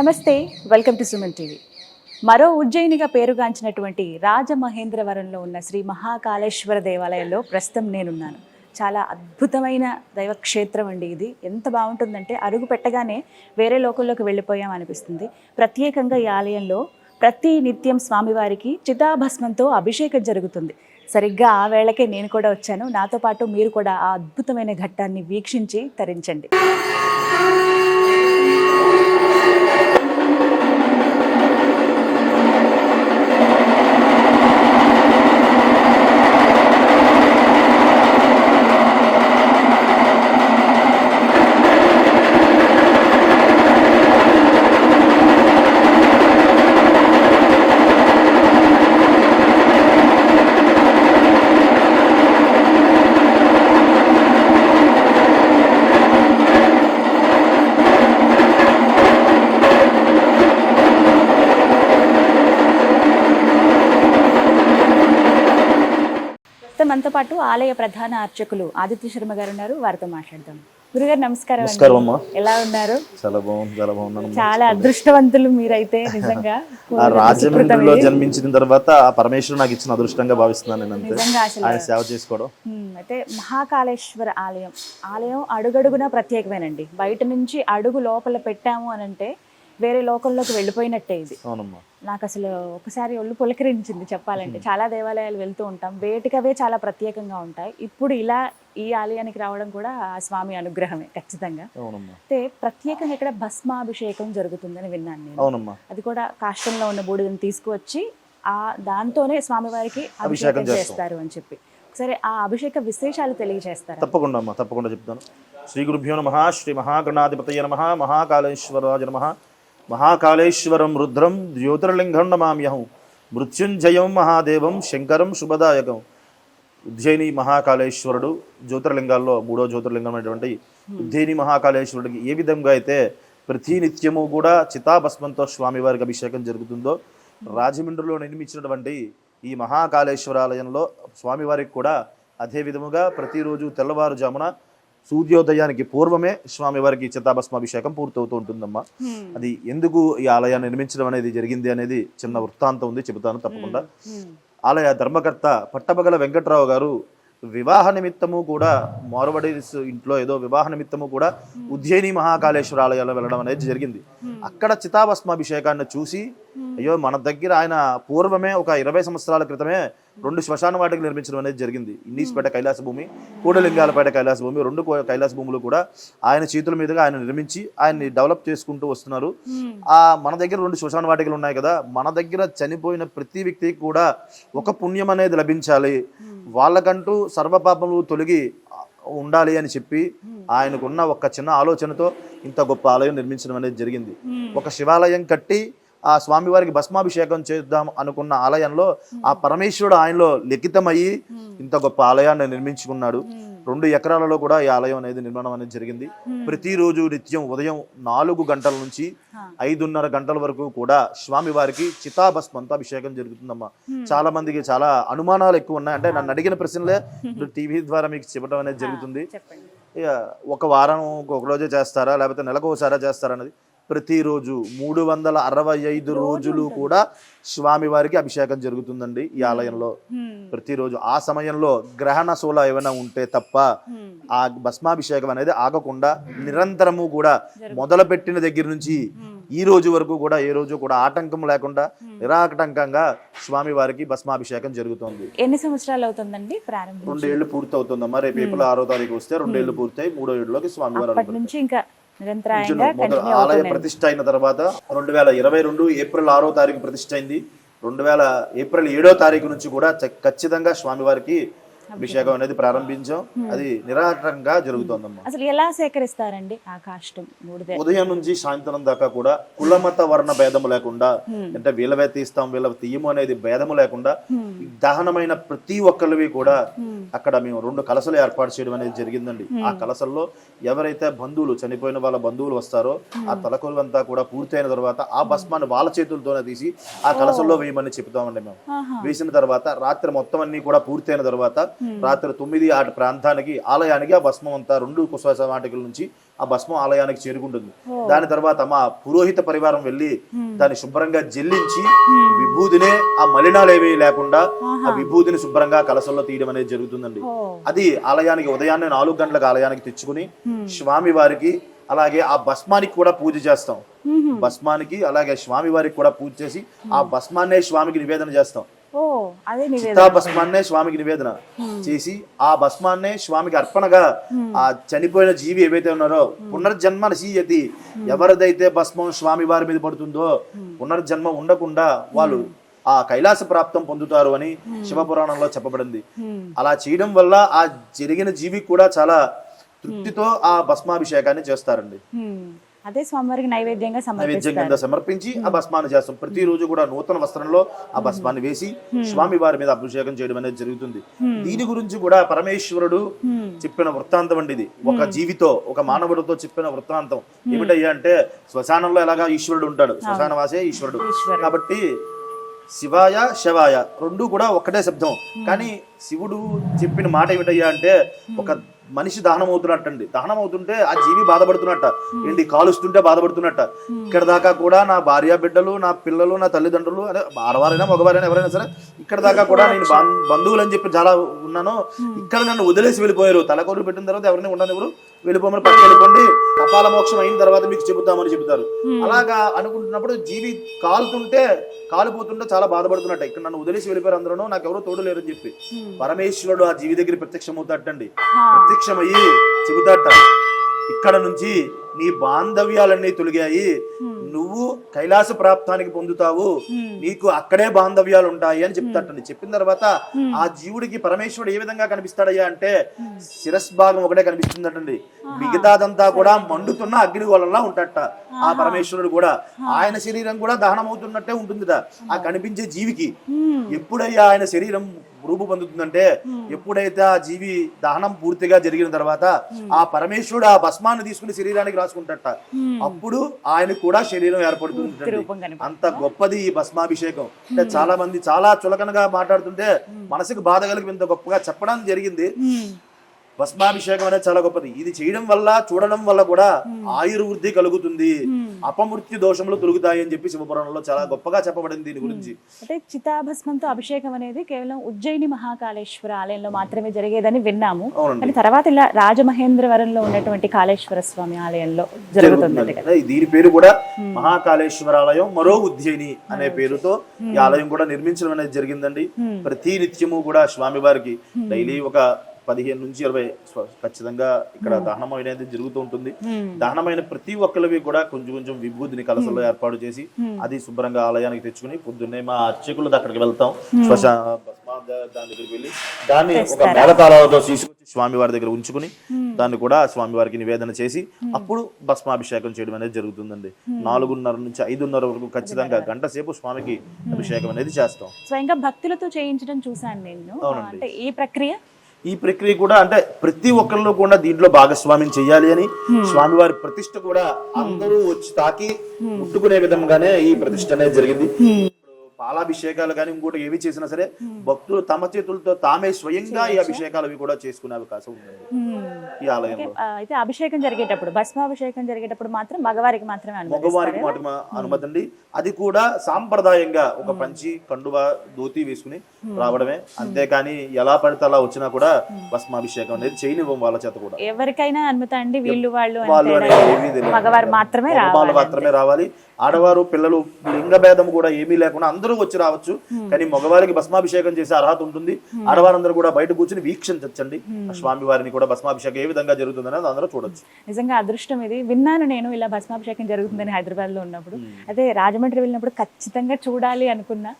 నమస్తే welcome to Suman TV. మరో ఉజ్జయినిగా పేరుగాంచినటువంటి రాజమహేంద్రవరంలో ఉన్న శ్రీ మహాకాళేశ్వర దేవాలయంలో ప్రస్తుతం నేనున్నాను. చాలా అద్భుతమైన దైవక్షేత్రం అండి ఇది. ఎంత బాగుంటుందంటే అరుగు పెట్టగానే వేరే లోకంలోకి వెళ్ళిపోయాం అనిపిస్తుంది. ప్రత్యేకంగా ఈ ఆలయంలో ప్రతి నిత్యం స్వామివారికి చితాభస్మంతో అభిషేకం జరుగుతుంది. సరిగ్గా ఆ వేళకే నేను కూడా వచ్చాను. నాతో పాటు మీరు కూడా ఆ అద్భుతమైన ఘట్టాన్ని వీక్షించి తరించండి. ప్రస్తుతం మనతో పాటు ఆలయ ప్రధాన అర్చకులు ఆదిత్య శర్మ గారు ఉన్నారు. వారితో మాట్లాడదాం. గురుగారు నమస్కారం ఎలా ఉన్నారు? చాలా బాగుంది చాలా బాగున్నాను చాలా అదృష్టవంతులు మీరైతే నిజంగా. రాజమండ్రిలో జన్మించిన తర్వాత ఆ పరమేశ్వరుడు నాకు ఇచ్చిన అదృష్టంగా భావిస్తున్నాను నేను అంతే. ఆయన సేవ చేసుకోవడం. అయితే మహాకాళేశ్వర ఆలయం. ఆలయం అడుగడుగునా ప్రత్యేకమేనండి. బయట నుంచి అడుగు లోపల పెట్టాము అని అంటే వేరే లోకంలోకి వెళ్ళిపోయినట్టే ఇది. నాకు అసలు ఒకసారి ఒళ్ళు పులకరించింది చెప్పాలంటే. చాలా దేవాలయాలు వెళ్తూ ఉంటాం. వేటికవే చాలా ప్రత్యేకంగా ఉంటాయి. ఇప్పుడు ఇలా ఈ ఆలయానికి రావడం కూడా ఆ స్వామి అనుగ్రహమే ఖచ్చితంగా. అయితే ప్రత్యేకంగా ఇక్కడ భస్మాభిషేకం జరుగుతుందని విన్నాను నేను. అవునమ్మా. అది కూడా కాష్టంలో ఉన్న బూడిదని తీసుకువచ్చి ఆ దాంతోనే స్వామివారికి అభిషేకం అభిషేకం చేస్తాం. చేస్తారు అని చెప్పి. ఒకసారి ఆ అభిషేక విశేషాలు తెలియజేస్తారా? తప్పకుండా అమ్మా తప్పకుండా చెప్తాను. శ్రీ గురుభ్యో నమ శ్రీ మహాగణాధిపతయ నమ మహాకాళేశ్వరాజ నమ. మహాకాళేశ్వరం రుద్రం జ్యోతిర్లింగం నమామ్యహం. మృత్యుంజయం మహాదేవం శంకరం శుభదాయకం. ఉజ్జయిని మహాకాళేశ్వరుడు జ్యోతిర్లింగాల్లో మూడో జ్యోతిర్లింగం అయినటువంటి ఉజ్జయిని మహాకాళేశ్వరుడికి ఏ విధంగా అయితే ప్రతి నిత్యము కూడా చితాభస్మంతో స్వామివారికి అభిషేకం జరుగుతుందో రాజమండ్రిలో నిర్మించినటువంటి ఈ మహాకాళేశ్వరాలయంలో స్వామివారికి కూడా అదే విధముగా ప్రతిరోజు తెల్లవారుజామున సూర్యోదయానికి పూర్వమే స్వామివారికి చితాభస్మాభిషేకం పూర్తవుతూ ఉంటుందమ్మా. అది ఎందుకు ఈ ఆలయాన్ని నిర్మించడం అనేది జరిగింది అనేది చిన్న వృత్తాంతం ఉంది చెబుతాను తప్పకుండా. ఆలయ ధర్మకర్త పట్టబగల వెంకట్రావు గారు వివాహ నిమిత్తము కూడా మోరవడి ఇంట్లో ఏదో వివాహ నిమిత్తము కూడా ఉజ్జయిని మహాకాళేశ్వర ఆలయాల్లో వెళ్ళడం అనేది జరిగింది. అక్కడ చితాభస్మాభిషేకాన్ని చూసి అయ్యో మన దగ్గర ఆయన పూర్వమే ఒక ఇరవై సంవత్సరాల క్రితమే రెండు శ్మశాన వాటికి నిర్మించడం అనేది జరిగింది. ఇన్నీస్పేట కైలాస భూమి కూడలింగాలపేట కైలాస భూమి రెండు కైలాస భూములు కూడా ఆయన చేతుల మీదుగా ఆయన నిర్మించి ఆయన్ని డెవలప్ చేసుకుంటూ వస్తున్నారు. ఉమ్, ఆ మన దగ్గర రెండు శ్మశాన వాటికలు ఉన్నాయి కదా మన దగ్గర చనిపోయిన ప్రతి వ్యక్తికి కూడా ఒక పుణ్యం అనేది లభించాలి. వాళ్ళకంటూ సర్వపాపములు తొలగి ఉండాలి అని చెప్పి ఆయనకున్న ఒక చిన్న ఆలోచనతో ఇంత గొప్ప ఆలయం నిర్మించడం అనేది జరిగింది. ఒక శివాలయం కట్టి ఆ స్వామివారికి భస్మాభిషేకం చేద్దాం అనుకున్న ఆలయంలో ఆ పరమేశ్వరుడు ఆయనలో లిఖితమయ్యి ఇంత గొప్ప ఆలయాన్ని నిర్మించుకున్నాడు. రెండు ఎకరాలలో కూడా ఈ ఆలయం అనేది నిర్మాణం అనేది జరిగింది. ప్రతిరోజు నిత్యం ఉదయం నాలుగు గంటల నుంచి ఐదున్నర గంటల వరకు కూడా స్వామివారికి చితాభస్మంతో అభిషేకం జరుగుతుందమ్మా. చాలా మందికి చాలా అనుమానాలు ఎక్కువ ఉన్నాయి. అంటే నన్ను అడిగిన ప్రశ్నలే టీవీ ద్వారా మీకు చెప్పడం అనేది జరుగుతుంది. ఒక వారం ఒక రోజే చేస్తారా? లేకపోతే నెలకు ఒకసారా చేస్తారా అన్నది? ప్రతిరోజు మూడు వందల అరవై ఐదు రోజులు కూడా స్వామివారికి అభిషేకం జరుగుతుందండి ఈ ఆలయంలో. ప్రతిరోజు ఆ సమయంలో గ్రహణ శూల ఏమైనా ఉంటే తప్ప ఆ భస్మాభిషేకం అనేది ఆగకుండా నిరంతరము కూడా మొదలుపెట్టిన దగ్గర నుంచి ఈ రోజు వరకు కూడా ఏ రోజు కూడా ఆటంకం లేకుండా నిరాటంకంగా స్వామివారికి భస్మాభిషేకం జరుగుతోంది. ఎన్ని సంవత్సరాలు అవుతుందండి ప్రారంభం? రెండేళ్ళు పూర్తి అవుతుందమ్మా రేపు ఏప్రిల్ ఆరో తారీఖు వస్తే రెండేళ్ళు పూర్తయి మూడో ఏడులోకి స్వామివారు నుంచి ఇంకా నిరంతరాయంగా ఆలయ ప్రతిష్ట అయిన తర్వాత రెండు వేల ఇరవై రెండు ఏప్రిల్ ఆరో తారీఖు ప్రతిష్ట అయింది. రెండు వేల ఏప్రిల్ ఏడో తారీఖు నుంచి కూడా ఖచ్చితంగా స్వామివారికి అభిషేకం. అనేది ప్రారంభించాం. అది నిరాటంగా జరుగుతోందమ్మా. అసలు ఎలా సేకరిస్తారండి ఆ కాష్టం? ఉదయం నుంచి సాయంత్రం దాకా కూడా కులమత వర్ణ భేదము లేకుండా అంటే వీళ్ళవే తీస్తాం వీళ్ళ తీయము అనేది భేదము లేకుండా దహనమైన ప్రతి ఒక్కరివి కూడా అక్కడ మేము రెండు కలసలు ఏర్పాటు చేయడం అనేది జరిగిందండి. ఆ కలసల్లో ఎవరైతే బంధువులు చనిపోయిన వాళ్ళ బంధువులు వస్తారో ఆ తలకొలంతా కూడా పూర్తయిన తర్వాత ఆ భస్మాన్ని వాళ్ళ చేతులతోనే తీసి ఆ కలసల్లో వేయమని చెప్తామండి మేము. వేసిన తర్వాత రాత్రి మొత్తం అన్ని కూడా పూర్తయిన తర్వాత రాత్రి తొమ్మిది ఆటి ప్రాంతానికి ఆలయానికి ఆ భస్మం అంతా రెండు కుశ్వాస వాటికల నుంచి ఆ భస్మం ఆలయానికి చేరుకుంటుంది. దాని తర్వాత మా పురోహిత పరివారం వెళ్ళి దాన్ని శుభ్రంగా జల్లించి విభూదినే ఆ మలినాలు ఏమీ లేకుండా ఆ విభూదిని శుభ్రంగా కలసంలో తీయడం అనేది జరుగుతుందండి. అది ఆలయానికి ఉదయాన్నే నాలుగు గంటలకు ఆలయానికి తెచ్చుకుని స్వామి వారికి అలాగే ఆ భస్మానికి కూడా పూజ చేస్తాం. భస్మానికి అలాగే స్వామి వారికి కూడా పూజ చేసి ఆ భస్మాన్నే స్వామికి నివేదన చేస్తాం. భస్మాన్నే స్వామికి నివేదన చేసి ఆ భస్మాన్నే స్వామికి అర్పణగా ఆ చనిపోయిన జీవి ఏవైతే ఉన్నారో పునర్జన్మ నశీయతి ఎవరిదైతే భస్మం స్వామి వారి మీద పడుతుందో పునర్జన్మ ఉండకుండా వాళ్ళు ఆ కైలాస ప్రాప్తం పొందుతారు అని శివపురాణంలో చెప్పబడింది. అలా చేయడం వల్ల ఆ జరిగిన జీవికి కూడా చాలా తృప్తితో ఆ భస్మాభిషేకాన్ని చేస్తారండి. అదే స్వామివారికి నైవేద్యంగా నైవేద్యం సమర్పిస్తారు. కింద సమర్పించి ఆ భస్మాన్ని చేస్తాం. ప్రతిరోజు కూడా నూతన వస్త్రంలో ఆ భస్మాన్ని వేసి స్వామి వారి మీద అభిషేకం చేయడం అనేది జరుగుతుంది. దీని గురించి కూడా పరమేశ్వరుడు చెప్పిన వృత్తాంతం అండి ఇది. ఒక జీవితో ఒక మానవుడితో చెప్పిన వృత్తాంతం. ఏమిటయ్యా అంటే శ్మశానంలో ఎలాగా ఈశ్వరుడు ఉంటాడు? శ్మశాన వాసే ఈశ్వరుడు. ఈశ్వరుడు. కాబట్టి శివాయ శవాయ రెండు కూడా ఒకటే శబ్దం. కానీ శివుడు చెప్పిన మాట ఏమిటయ్యా అంటే ఒక మనిషి దహనం అవుతున్నట్టండి. దహనం అవుతుంటే ఆ జీవి బాధపడుతున్నట్ట. ఏంటి కాలుస్తుంటే బాధపడుతున్నట్ట. ఇక్కడ దాకా కూడా నా భార్య బిడ్డలు నా పిల్లలు నా తల్లిదండ్రులు అదే ఆడవారైనా మగవారైనా ఎవరైనా సరే ఇక్కడ దాకా కూడా నేను బంధువులు అని చెప్పి చాలా ఉన్నాను. ఇక్కడ నన్ను వదిలేసి వెళ్ళిపోయారు. తలకొరు పెట్టిన తర్వాత ఎవరిని ఉండనివ్వరు. వెళ్ళిపోమని పక్కకి వెళ్ళిపోండి. కపాల మోక్షం అయిన తర్వాత మీకు చెబుతామని చెబుతారు. అలాగా అనుకుంటున్నప్పుడు జీవి కాలుతుంటే కాలిపోతుంటే చాలా బాధపడుతున్నట్ట. ఇక్కడ నన్ను వదిలేసి వెళ్ళిపోయారు అందరూ నాకు ఎవరో తోడు లేరని చెప్పి. పరమేశ్వరుడు ఆ జీవి దగ్గర ప్రత్యక్షమవుతాటండి ప్రత్యక్షమయ్యి చెబుతాట ఇక్కడ నుంచి నీ బాంధవ్యాలన్నీ తొలిగాయి. నువ్వు కైలాస ప్రాప్తానికి పొందుతావు. నీకు అక్కడే బాంధవ్యాలు ఉంటాయి అని చెప్తాటండి చెప్పిన తర్వాత ఆ జీవుడికి పరమేశ్వరుడు ఏ విధంగా కనిపిస్తాడయ్యా అంటే శిరస్ భాగం ఒకటే కనిపిస్తుందటండి. మిగతాదంతా కూడా మండుతున్న అగ్ని వలన ఉంటాడట ఆ పరమేశ్వరుడు కూడా. ఆయన శరీరం కూడా దహనం అవుతున్నట్టే ఉంటుందిట ఆ కనిపించే జీవికి. ఎప్పుడయ్యా ఆయన శరీరం రూపు పొందుతుందంటే ఎప్పుడైతే ఆ జీవి దహనం పూర్తిగా జరిగిన తర్వాత ఆ పరమేశ్వరుడు ఆ భస్మాన్ని తీసుకుని శరీరానికి రాసుకుంటట. అప్పుడు ఆయన కూడా శరీరం ఏర్పడుతుంది. అంత గొప్పది ఈ భస్మాభిషేకం. అంటే చాలా మంది చాలా చులకనగా మాట్లాడుతుంటే మనసుకు బాధ కలిగి ఇంత గొప్పగా చెప్పడం జరిగింది. భస్మాభిషేకం అనేది చాలా గొప్పది. ఇది చేయడం వల్ల చూడడం వల్ల కూడా ఆయుర్వృద్ధి కలుగుతుంది. అపమృత్యు దోషములు తొలుగుతాయి అని చెప్పి శివపురాణంలో చాలా గొప్పగా చెప్పబడింది దీని గురించి. అంటే చితాభస్మంతో అభిషేకం అనేది కేవలం ఉజ్జయిని మహాకాళేశ్వర ఆలయంలో మాత్రమే జరిగేదని విన్నాము. కానీ తర్వాత ఇలా రాజమహేంద్రవరంలో ఉన్నటువంటి కాళేశ్వర స్వామి ఆలయంలో జరుగుతుంది దీని పేరు కూడా మహాకాళేశ్వర ఆలయం మరో ఉజ్జయిని అనే పేరుతో ఈ ఆలయం కూడా నిర్మించడం అనేది జరిగిందండి. ప్రతి నిత్యము కూడా స్వామివారికి డైలీ ఒక పదిహేను నుంచి ఇరవై ఖచ్చితంగా ఇక్కడ దహనం అనేది జరుగుతూ ఉంటుంది. దహనమైన ప్రతి ఒక్కరివి కూడా కొంచెం కొంచెం విభూతిని కలసలో ఏర్పాటు చేసి అది శుభ్రంగా ఆలయానికి తెచ్చుకుని పొద్దున్నే మా అర్చకులు అక్కడికి వెళ్తాం. దాని దగ్గరికి వెళ్ళి దాన్ని ఒక మేళతాళాలతో తీసుకొచ్చి స్వామి వారి దగ్గర ఉంచుకుని దాన్ని కూడా స్వామి వారికి నివేదన చేసి అప్పుడు భస్మాభిషేకం చేయడం అనేది జరుగుతుందండి. నాలుగున్నర నుంచి ఐదున్నర వరకు ఖచ్చితంగా గంట సేపు స్వామికి అభిషేకం అనేది చేస్తాం. స్వయంగా భక్తులతో చేయించడం చూసాను నేను. అంటే ఈ ప్రక్రియ? ఈ ప్రక్రియ కూడా అంటే ప్రతి ఒక్కరిలో కూడా దీంట్లో భాగస్వామ్యం చేయాలి అని స్వామివారి ప్రతిష్ట కూడా అందరూ వచ్చి తాకి ముట్టుకునే విధంగానే ఈ ప్రతిష్ట అనేది జరిగింది. పాలాభిషేకాలు కానీ ఇంకోటి ఏవి చేసినా సరే భక్తులు తమ చేతులతో తామే స్వయంగా ఈ అభిషేకాలు అవి కూడా చేసుకునే అవకాశం ఉందండి ఈ ఆలయంలో. అయితే అభిషేకం జరిగేటప్పుడు భస్మాభిషేకం జరిగేటప్పుడు మాత్రం మగవారికి మాత్రమే మగవారికి మాట అనుమతి అండి అది కూడా సాంప్రదాయంగా ఒక పంచి కండువ ధోతి వేసుకుని రావడమే. అంతేకాని ఎలా పడితే అలా వచ్చినా కూడా భస్మాభిషేకం అనేది చేయనివ్వం వాళ్ళ చేత కూడా. ఎవరికైనా అనుమతి అండి వీళ్ళు వాళ్ళు వాళ్ళు. మగవారు మాత్రమే రావాలి మాత్రమే రావాలి. ఆడవారు పిల్లలు లింగ భేదం కూడా ఏమీ లేకుండా అందరూ వచ్చి రావచ్చు. కానీ మగవారికి భస్మాభిషేకం చేసే అర్హత ఉంటుంది. ఆడవారందరూ కూడా బయట కూర్చుని వీక్షించండి స్వామి వారిని కూడా భస్మాభిషేకం ఏ విధంగా జరుగుతుంది అనేది అందరూ చూడొచ్చు. నిజంగా అదృష్టం ఇది. విన్నాను నేను ఇలా భస్మాభిషేకం జరుగుతుందని హైదరాబాద్లో ఉన్నప్పుడు అదే రాజమండ్రి వెళ్ళినప్పుడు ఖచ్చితంగా చూడాలి అనుకున్నా.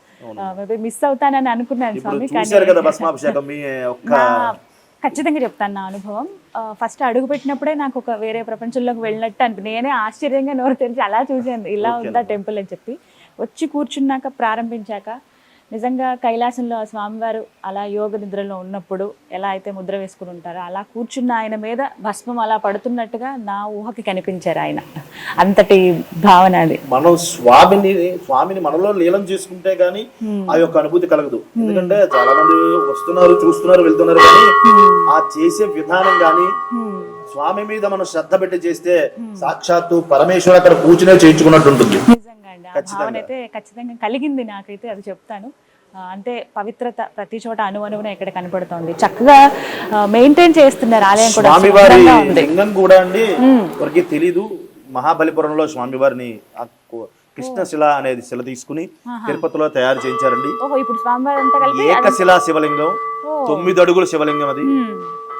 మిస్ అవుతానని అనుకున్నాను స్వామి కదా భస్మాభిషేకం మీ ఒక్క ఖచ్చితంగా చెప్తాను నా అనుభవం. ఫస్ట్ అడుగు పెట్టినప్పుడే నాకు ఒక వేరే ప్రపంచంలోకి వెళ్ళినట్టు అనిపి నేనే ఆశ్చర్యంగా నోరు తెరిచి అలా చూసాను ఇలా ఉందా టెంపుల్ అని చెప్పి. వచ్చి కూర్చున్నాక ప్రారంభించాక నిజంగా కైలాసంలో ఆ స్వామివారు అలా యోగ నిద్రలో ఉన్నప్పుడు ఎలా అయితే ముద్ర వేసుకుని ఉంటారో అలా కూర్చున్న ఆయన మీద భస్మం అలా పడుతున్నట్టుగా నా ఊహకి కనిపించారు ఆయన. అంతటి భావన అది. మనం స్వామిని స్వామిని మనలో లీలం చేసుకుంటే గానీ ఆ యొక్క అనుభూతి కలగదు. ఎందుకంటే చాలా మంది వస్తున్నారు చూస్తున్నారు వెళ్తున్నారు కానీ ఆ చేసే విధానం గాని స్వామి మీద మనం శ్రద్ధ పెట్టి చేస్తే సాక్షాత్తు పరమేశ్వరు అక్కడ కూర్చునే చేయించుకున్నట్టు ఉంటుంది అయితే ఖచ్చితంగా కలిగింది నాకైతే అది చెప్తాను. అంటే పవిత్రత ప్రతి చోట అణువణువున ఇక్కడ కనపడుతోంది. చక్కగా మెయింటైన్ చేస్తున్నారు ఆలయం కూడా స్వామివారి లింగం కూడా అండి. ఎవరికి తెలీదు. మహాబలిపురంలో స్వామివారిని కృష్ణశిల అనేది శిల తీసుకుని తిరుపతిలో తయారు చేయించారండి. ఏకశిలా శివలింగం. తొమ్మిది అడుగుల శివలింగం అది.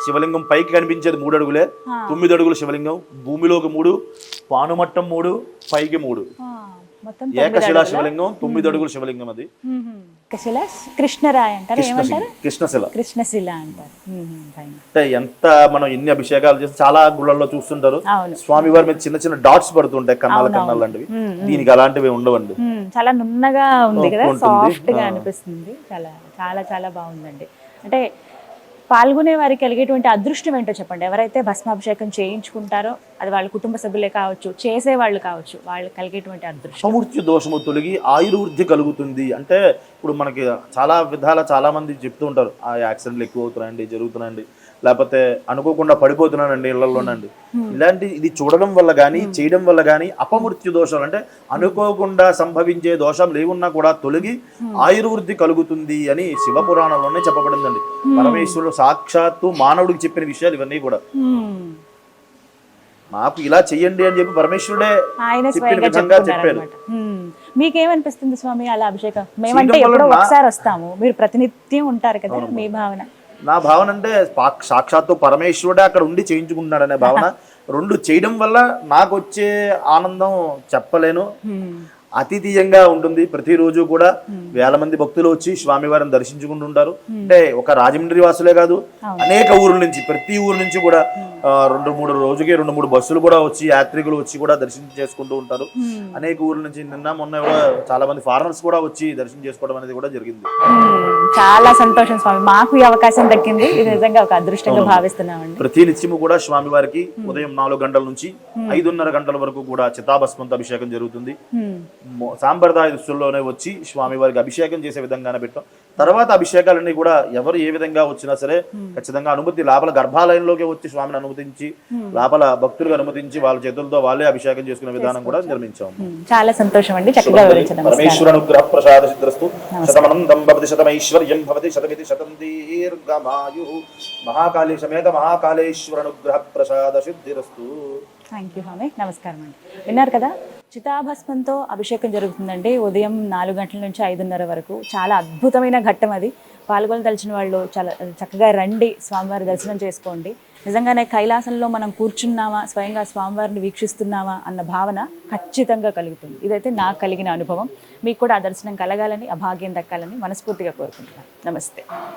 శివలింగం పైకి కనిపించేది మూడు అడుగులే. తొమ్మిది అడుగుల శివలింగం. భూమిలోకి మూడు పానుమట్టం మూడు పైకి మూడు. ఏకశిలా శివలింగం తొమ్మిది అడుగుల శివలింగం అది. కశిల కృష్ణరాయ అంటారు? ఏమంటారు? కృష్ణశిల. కృష్ణశిల అంటారు. ఉమ్, fine. అంటే ఎంత మనం ఎన్ని అభిషేకాలు చేసి చాలా గుళ్ళల్లో చూస్తుంటారు. అవును. స్వామివారి మీద చిన్న చిన్న డాట్స్ పడుతుంటాయి కన్నాల కన్నాలు లాంటివి. దీనికి అలాంటివి ఉండవండి. చాలా నున్నగా ఉంది కదా. సాఫ్ట్గా అనిపిస్తుంది. చాలా చాలా చాలా బాగుందండి. అంటే పాల్గొనే వారికి కలిగేటువంటి అదృష్టం ఏంటో చెప్పండి. ఎవరైతే భస్మాభిషేకం చేయించుకుంటారో అది వాళ్ళ కుటుంబ సభ్యులే కావచ్చు చేసే వాళ్ళు కావచ్చు వాళ్ళు కలిగేటువంటి అదృష్టం. అపమృత్యు దోషము తొలగి ఆయుర్వృద్ధి కలుగుతుంది. అంటే ఇప్పుడు మనకి చాలా విధాల చాలా మంది చెప్తూ ఉంటారు ఆ యాక్సిడెంట్లు ఎక్కువ అవుతున్నాయండి జరుగుతున్నాయండి. లేకపోతే అనుకోకుండా పడిపోతున్నానండి ఇళ్ళలోనండి. ఇలాంటి ఇది చూడడం వల్ల కానీ చేయడం వల్ల కానీ అపమృత్యు దోషాలు అంటే అనుకోకుండా సంభవించే దోషం లేవున్నా కూడా తొలగి ఆయుర్వృద్ధి కలుగుతుంది అని శివపురాణంలోనే చెప్పబడిందండి. పరమేశ్వరుడు సాక్షాత్తు మానవుడికి చెప్పిన విషయాలు ఇవన్నీ కూడా. ఉమ్, నాకు ఇలా చెయ్యండి అని చెప్పి పరమేశ్వరుడే చెప్పిన విధంగా చెప్పారు మీకేమనిపిస్తుంది స్వామి అలా అభిషేకం? మేమంటే ఎప్పుడో ఒకసారి వస్తాము. మీరు ప్రతినిత్యం ఉంటారు కదా మీ భావన. నా భావన అంటే సాక్షాత్తు పరమేశ్వరుడే అక్కడ ఉండి చేయించుకుంటున్నాడనే భావన. రెండు చేయడం వల్ల నాకు వచ్చే ఆనందం చెప్పలేను. అతిథీయంగా ఉంటుంది. ప్రతిరోజు కూడా వేల మంది భక్తులు వచ్చి స్వామివారిని దర్శించుకుంటుంటారు అంటే ఒక రాజమండ్రి వాసులే కాదు అనేక ఊర్ల నుంచి ప్రతి ఊరు నుంచి కూడా రెండు మూడు రోజుకి రెండు మూడు బస్సులు కూడా వచ్చి యాత్రికులు వచ్చి కూడా దర్శనం చేసుకుంటూ ఉంటారు. అనేక ఊర్ల నుంచి నిన్న మొన్న కూడా చాలా మంది ఫారినర్స్ కూడా వచ్చి దర్శనం చేసుకోవడం అనేది కూడా జరిగింది. చాలా సంతోషం స్వామి. మాకు ఈ అవకాశం దక్కింది. ఇది నిజంగా ఒక అదృష్టంగా భావిస్తున్నామండి. ప్రతి నిత్యము కూడా స్వామివారికి ఉదయం నాలుగు గంటల నుంచి ఐదున్నర గంటల వరకు కూడా చితాభస్మంతో అభిషేకం జరుగుతుంది. సాంప్రదాయ దుస్తుల్లోనే వచ్చి స్వామివారికి అభిషేకం చేసే విధంగానే పెట్టాం. తర్వాత అభిషేకాలన్నీ కూడా ఎవరు ఏ విధంగా వచ్చినా సరే ఖచ్చితంగా అనుమతి లోపల గర్భాలయంలోకి వచ్చి స్వామిని అనుమతించి లోపల భక్తులకు అనుమతించి వాళ్ళ చేతులతో వాళ్ళే అభిషేకం చేసుకునే విధానం కూడా నిర్మించాం. చాలా సంతోషం అండి పరమేశ్వర అనుగ్రహ ప్రసాద సిద్ధిరస్తు శతమనందం భవతి శతమైశ్వర్యం భవతి శతమితి శతం దీర్ఘమాయు మహాకాళీ సమేత మహాకాళేశ్వర అనుగ్రహ ప్రసాద సిద్ధిరస్తు థ్యాంక్ యూ నమస్కారం అండి. విన్నారు కదా? చితాభస్మంతో అభిషేకం జరుగుతుందండి. ఉదయం నాలుగు గంటల నుంచి ఐదున్నర వరకు. చాలా అద్భుతమైన ఘట్టం అది. పాల్గొనదలిచిన వాళ్ళు చాలా చక్కగా రండి స్వామివారి దర్శనం చేసుకోండి. నిజంగానే కైలాసంలో మనం కూర్చున్నామా స్వయంగా స్వామివారిని వీక్షిస్తున్నామా అన్న భావన ఖచ్చితంగా కలుగుతుంది. ఇదైతే నాకు కలిగిన అనుభవం. మీకు కూడా ఆ దర్శనం కలగాలని ఆ భాగ్యం దక్కాలని మనస్ఫూర్తిగా కోరుకుంటున్నాను. నమస్తే.